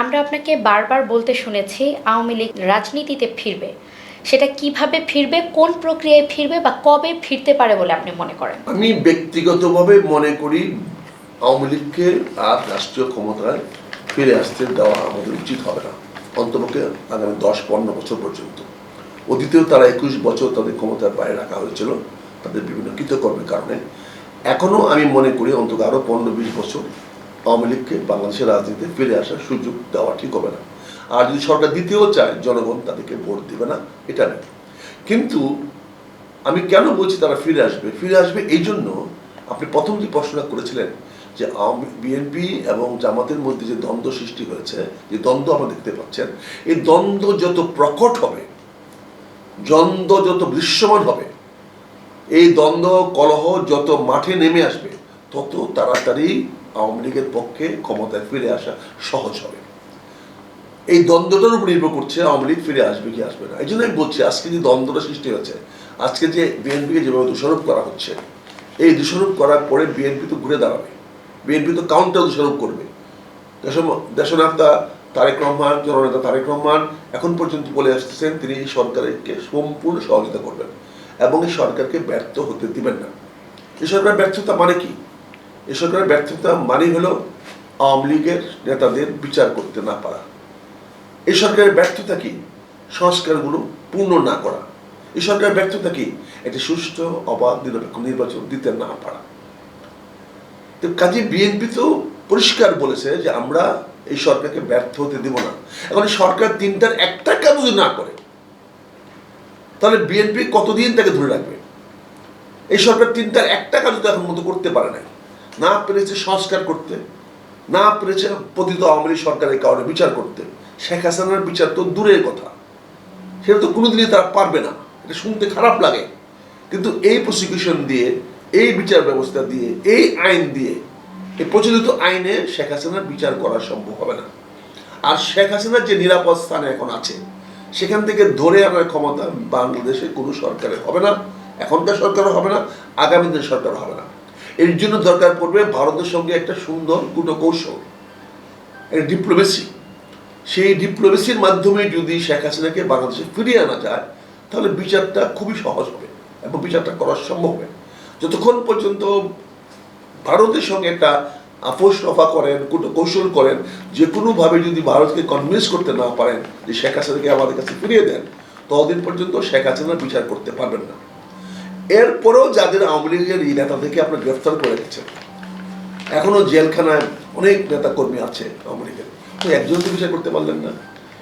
আমরা আপনাকে বারবার বলতে শুনেছি আওয়ামী লীগ রাজনীতিতে ফিরবে। সেটা কীভাবে ফিরবে, কোন প্রক্রিয়ায় ফিরবে বা কবে ফিরতে পারে বলে আপনি মনে করেন? আমি ব্যক্তিগতভাবে মনে করি আওয়ামী লীগকে আর রাষ্ট্রীয় ক্ষমতায় ফিরে আসতে দেওয়া আমাদের উচিত হবে না। অন্তপক্ষে আগামী দশ পনেরো বছর পর্যন্ত। অতীতেও তারা একুশ বছর তাদের ক্ষমতার বাইরে রাখা হয়েছিল, তাদের বিভিন্ন কৃতকর্মের কারণে। এখনও আমি মনে করি অন্তত আরও পনেরো বিশ বছর আওয়ামী লীগকে বাংলাদেশের রাজনীতিতে ফিরে আসার সুযোগ দেওয়া ঠিক হবে না। আর যদি সরকার দিতেও চায়, জনগণ তাদেরকে ভোট দিবে না, এটা নেই কিন্তু আমি কেন বলছি তারা ফিরে আসবে? ফিরে আসবে এই জন্য আপনি প্রথম যে প্রশ্নটা করেছিলেন যে বিএনপি এবং জামাতের মধ্যে যে দ্বন্দ্ব সৃষ্টি হয়েছে, যে দ্বন্দ্ব আমরা দেখতে পাচ্ছেন, এই দ্বন্দ্ব যত প্রকট হবে, দ্বন্দ্ব যত দৃশ্যমান হবে, এই দ্বন্দ্ব, কলহ যত মাঠে নেমে আসবে, তত তাড়াতাড়ি আওয়ামী লীগের পক্ষে ক্ষমতায় ফিরে আসা সহজ হবে। এই দ্বন্দ্বটার উপর নির্ভর করছে আওয়ামী লীগ ফিরে আসবে কি আসবে না। এই জন্য আমি বলছি, আজকে যে দ্বন্দ্বটা সৃষ্টি হয়েছে, আজকে যে বিএনপিকে যেভাবে দোষারোপ করা হচ্ছে, এই দোষারোপ করার পরে বিএনপি তো ঘুরে দাঁড়াবে। বিএনপি তো কাউন্টার দোষারোপ করবে। দেশ- দেশনেতা তারেক রহমান, জননেতা তারেক রহমান এখন পর্যন্ত বলে আসতেছেন, তিনি এই সরকারকে সম্পূর্ণ সহযোগিতা করবেন এবং এই সরকারকে ব্যর্থ হতে দিবেন না। এই সরকারের ব্যর্থতা মানে কি? এই সরকারের ব্যর্থতা মানে হলো আওয়ামী লীগের নেতাদের বিচার করতে না পারা। এই সরকারের ব্যর্থতা কি? সংস্কারগুলো পূর্ণ না করা। এই সরকারের ব্যর্থতা কি? একটি সুষ্ঠু, অবাধ, নিরপেক্ষ নির্বাচন দিতে না পারা। তো কাজে বিএনপি তো পরিষ্কার বলেছে যে আমরা এই সরকারকে ব্যর্থ হতে দেব না। এখন সরকার তিনটার একটা কাজ যদি না করে, তাহলে বিএনপি কতদিন তাকে ধরে রাখবে? এই সরকার তিনটার একটা কাজ তো এখন মতো করতে পারে নাই না পেরেছে সংস্কার করতে, না পেরেছে পতিত আওয়ামী সরকারের কারণে বিচার করতে। শেখ হাসিনার বিচার তো দূরের কথা। সেটা তো কোনোদিনই তারা পারবে না। এটা শুনতে খারাপ লাগে। কিন্তু এই প্রসিকিউশন দিয়ে, এই বিচার ব্যবস্থা দিয়ে, এই আইন দিয়ে, এই প্রচলিত আইনে শেখ হাসিনার বিচার করা সম্ভব হবে না। আর শেখ হাসিনার যে নিরাপদ স্থানে এখন আছে, সেখান থেকে ধরে আনার ক্ষমতা বাংলাদেশে কোনো সরকারের হবে না। এখনকার সরকারও হবে না আগামী দিনের সরকারও হবে না। এর জন্য দরকার পড়বে ভারতের সঙ্গে একটা সুন্দর কূটকৌশল ডিপ্লোমেসি সেই ডিপ্লোমেসির মাধ্যমে যদি শেখ হাসিনাকে বাংলাদেশে ফিরিয়ে আনা যায়, তাহলে বিচারটা খুবই সহজ হবে এবং বিচারটা করা সম্ভব হবে। যতক্ষণ পর্যন্ত ভারতের সঙ্গে একটা আপোষ রফা করেন কৌশল করেন, যে কোনোভাবে যদি ভারতকে কনভিন্স করতে না পারেন যে শেখ হাসিনাকে আমাদের কাছে ফিরিয়ে দেন, ততদিন পর্যন্ত শেখ হাসিনার বিচার করতে পারবেন না। এরপরেও যাদের আওয়ামী লীগের এই নেতাদেরকে আপনার গ্রেফতার করে রেখেছেন এখনও জেলখানায় অনেক নেতা কর্মী আছে আওয়ামী লীগের। তো একজনকে বিচার করতে পারলেন না।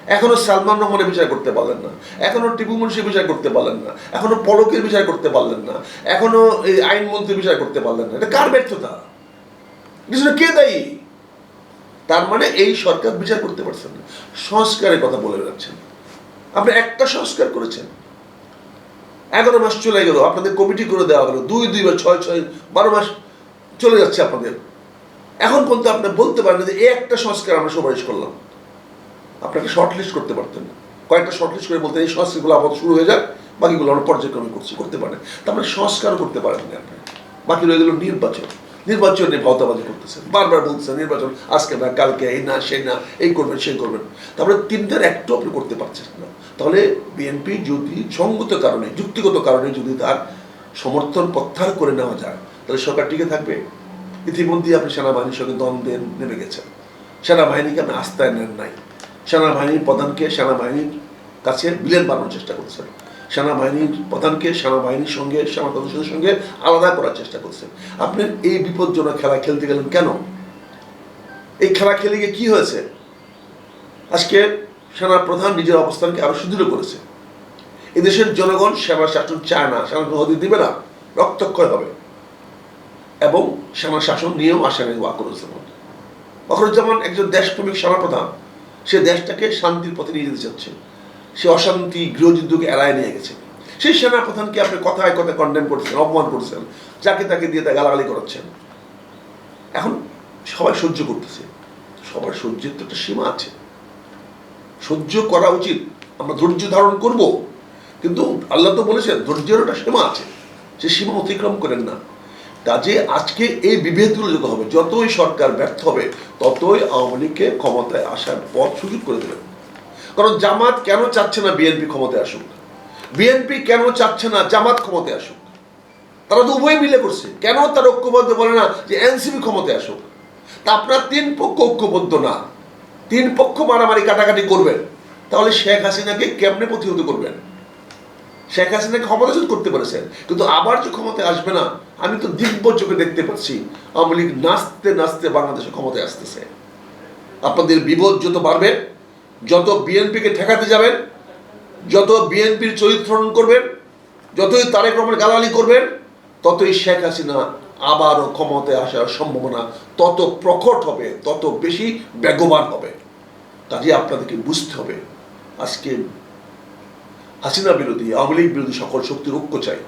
এখনও সালমান রহমানের বিচার করতে পারলেন না। এখনও টিপু মুন্সির বিচার করতে পারলেন না। এখনও পলকের বিচার করতে পারলেন না। এখনও এই আইনমন্ত্রীর বিচার করতে পারলেন না। এটা কার ব্যর্থতা? পিছনে কে দায়ী? তার মানে এই সরকার বিচার করতে পারছেন না। সংস্কারের কথা বলে বেড়াচ্ছেন। আপনি একটা সংস্কার করেছেন। এগারো মাস চলে গেল, আপনাদের কমিটি করে দেওয়া হলো, দুই দুই বা ছয় ছয়, বারো মাস চলে যাচ্ছে আপনাদের। এখন পর্যন্ত আপনি বলতে পারেন যে এই একটা সংস্কার আমরা সুপারিশ করলাম। আপনাকে শর্ট লিস্ট করতে পারতেন কয়েকটা শর্ট লিস্ট করে বলতেন, এই সংস্কারগুলো আপাতত শুরু হয়ে যাক, বাকিগুলো আমরা পর্যায়ক্রমে করছি, করতে পারেন। তারপরে সংস্কারও করতে পারেন আপনি। বাকি রয়ে গেল নির্বাচন। নির্বাচন নিয়ে ভাওতাবাজি করতেছেন, বারবার বলতেছেন, নির্বাচন আজকে না, কালকে এই না, সেই না, এই করবেন, সেই করবেন। তারপরে তিনটার একটু আপনি করতে পারছেন না। তাহলে বিএনপি যদি সঙ্গত কারণে, যুক্তিগত কারণে যদি তার সমর্থন প্রত্যাহার করে নেওয়া যায়, তাহলে সরকার টিকে থাকবে। ইতিমধ্যেই আপনি সেনাবাহিনীর সঙ্গে দ্বন্দ্বে নেমে গেছেন। সেনাবাহিনীকে আপনি আস্থায় নেন নাই। সেনাবাহিনীর প্রধানকে সেনাবাহিনীর কাছে বিলেন বানানোর চেষ্টা করছেন। সেনাবাহিনীর প্রধানকে, সেনাবাহিনীর সঙ্গে, সেনা সদস্যদের সঙ্গে আলাদা করার চেষ্টা করছেন আপনি এই বিপজ্জনক খেলা খেলতে গেলেন কেন? এই খেলা খেলে গিয়ে কি হয়েছে? আজকে সেনা প্রধান নিজের অবস্থানকে আরও সুদৃঢ় করেছে। এদেশের জনগণ সেনা শাসন চায় না, সেনা হতে দিবে না, রক্তক্ষয় হবে। এবং সেনা শাসন নিয়েও আসেন ওয়াকরুজ্জামান। ওয়াকরুজ্জামান একজন দেশপ্রেমিক সেনাপ্রধান। সে দেশটাকে শান্তির পথে নিয়ে যেতে চাচ্ছে। সে অশান্তি, গৃহযুদ্ধকে এড়ায় নিয়ে গেছে। সেই সেনাপ্রধানকে আপনি কথায় কথায় কন্ডেম করছেন, অপমান করছেন, যাকে তাকে দিয়ে তা গালাগালি করাচ্ছেন। এখন সবাই সহ্য করতেছে। সবার সহ্যের তো একটা সীমা আছে। সহ্য করা উচিত। আমরা ধৈর্য ধারণ করব। কিন্তু আল্লাহ তো বলেছেন ধৈর্যের একটা সীমা আছে। সে সীমা অতিক্রম করেন না। কাজে আজকে এই বিভেদগুলো যত হবে, যতই সরকার ব্যর্থ হবে, ততই আওয়ামী লীগকে ক্ষমতায় আসার পথ সুযোগ করে দেবেন। কারণ জামাত কেন চাচ্ছে না বিএনপি ক্ষমতায় আসুক? বিএনপি কেন চাচ্ছে না জামাত ক্ষমতায় আসুক? তারা তো উভয় মিলে করছে। কেন তার ঐক্যবদ্ধ বলে না যে এনসিপি ক্ষমতায় আসুক? তা আপনার তিন পক্ষ ঐক্যবদ্ধ না। তিন পক্ষ মারামারি কাটাকাটি করবেন। তাহলে শেখ হাসিনাকে কেমনে প্রতিহত করবেন? শেখ হাসিনাকে ক্ষমতাচ্যুত করতে পেরেছেন। কিন্তু আবার যে ক্ষমতায় আসবে না, আমি তো দিব্য চোখে দেখতে পাচ্ছি আওয়ামী লীগ নাচতে নাচতে বাংলাদেশে ক্ষমতায় আসতেছে। আপনাদের বিপদ যত বাড়বে যত বিএনপিকে ঠেকাতে যাবেন, যত বিএনপির চরিত্রণ করবেন, যতই তারেক রহমান গালালি করবেন, ততই শেখ হাসিনা আবারও ক্ষমতায় আসার সম্ভাবনা তত প্রকট হবে, তত বেশি বেগবান হবে। কাজে আপনাদেরকে বুঝতে হবে, আজকে হাসিনা বিরোধী, আওয়ামী লীগ বিরোধী সকল শক্তির ঐক্য চাই।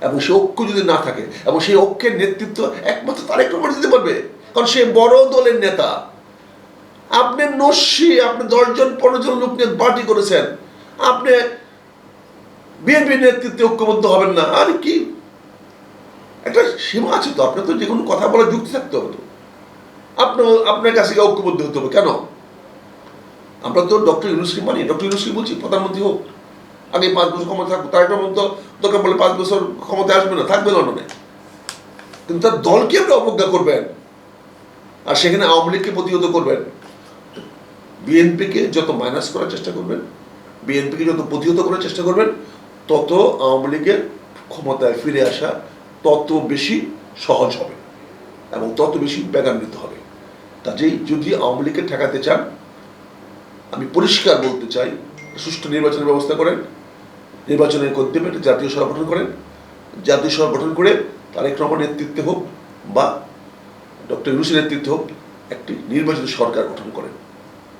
এবং সেই ঐক্য যদি না থাকে, এবং সেই ঐক্যের নেতৃত্ব একমাত্র তারেক রহমান দিতে পারবে, কারণ সে বড় দলের নেতা। আপনি নস্যি, আপনি দশজন পনেরো জন লোক নিয়ে পার্টি করেছেন। আপনি বিএনপি নেতৃত্বে ঐক্যবদ্ধ হবেন না। আর কি? একটা সীমা আছে তো, আপনার তো যে কোনো কথা বলার যুক্তি থাকতে হবে তো। আপনার আপনার কাছে ঐক্যবদ্ধ হতে হবে, কেন? আমরা তো ডক্টর ইউনুসকে মানি, ডক্টর ইউনুসকে বলছি, প্রধানমন্ত্রী হোক। আগে পাঁচ বছর ক্ষমতা থাকব তার একটা মতো দরকার বলে পাঁচ বছর ক্ষমতায় আসবে না, থাকবে লন্ডনে কিন্তু তার দলকে আপনি অবজ্ঞা করবেন। আর সেখানে আওয়ামী লীগকে প্রতিহত করবেন। বিএনপিকে যত মাইনাস করার চেষ্টা করবেন, বিএনপিকে যত প্রতিহত করার চেষ্টা করবেন, তত আওয়ামী লীগের ক্ষমতায় ফিরে আসা তত বেশি সহজ হবে এবং তত বেশি বেগান্বিত হবে। কাজেই যদি আওয়ামী লীগকে ঠেকাতে চান, আমি পরিষ্কার বলতে চাই, সুষ্ঠু নির্বাচনের ব্যবস্থা করেন, নির্বাচনের মাধ্যমে একটা জাতীয় সভা গঠন করেন, জাতীয় সভা গঠন করে তারেক রহমান নেতৃত্বে হোক বা ডক্টর ইউনুসের নেতৃত্বে হোক একটি নির্বাচিত সরকার গঠন করেন।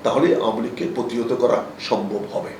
তাহলে আওয়ামী লীগকে প্রতিহত করা সম্ভব হবে।